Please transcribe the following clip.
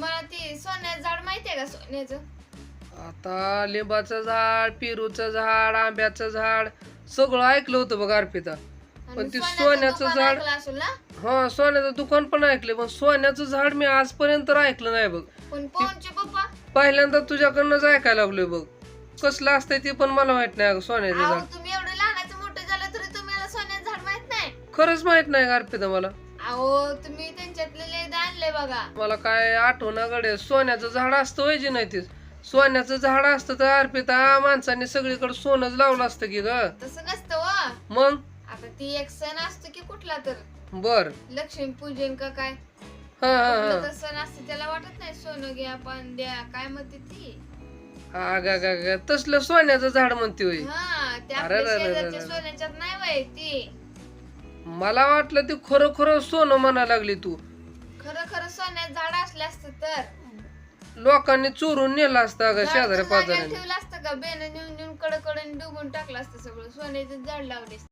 तुम्हाला ती सोन्याचं झाड का सोन्याचं? आता लिंबाचं झाड पेरूचं झाड आंब्याचं झाड सगळं ऐकलं होतं बघ अर्पिता. आणि पण ते सोन्याचं सोन्याचं दुकान झाड- ऐकलं असेल ना? हा सोन्याचं दुकान पण ऐकलं पण सोन्याचं झाड मी आजपर्यंत तर ऐकलं नाही बघ. पण पोनचे पप्पा? पहिल्यांदा तुझ्याकडनंच ऐकायला लागलोय बघ. कसलं असतंय ते पण मला माहीत नाही अगं सोन्याचं अहो झाड. तुम्ही एवढं लहानाचं मोठं झालं तरी तुम्हाला सोन्याचं झाड माहीत नाही? खरंच माहीत नाही का अर्पिता मला? अहो तुम्ही त्यांच्यातले लय आणले बघा. मला काय आठवणा गडे सोन्याचं झाड असतं वय जे नाही ते. सोन्याचं झाड असतं तर अर्पिता माणसांनी सगळीकडे सोनच लावलं असतं की ग. तसं नसतं व मग? आता ती एक सण असतो की कुठला तर. बर. लक्ष्मी पूजन का काय? हा हा कुठला हा तर सण असतो त्याला वाटत नाही सोनं घ्या पान द्या काय म्हणते ती? अगा गा गा तसलं सोन्याचं झाड म्हणते होय. हा त्या अरे शेजारच्या. सोन्याच्यात नाही वय ती. मला वाटलं ती खरं खरं सोनं म्हणा लागली तू. खरं खरं सोन्याचं झाड असलं असतं तर. लोकांनी चोरून नेलं असतं शेजाऱ्या तर जागेवर पाजाऱ्याने. ठेवलं असतं का? बेन नेऊन नेऊन कडकडे डुबून टाकलं असतं सगळं. सोन्याचं झाड लावले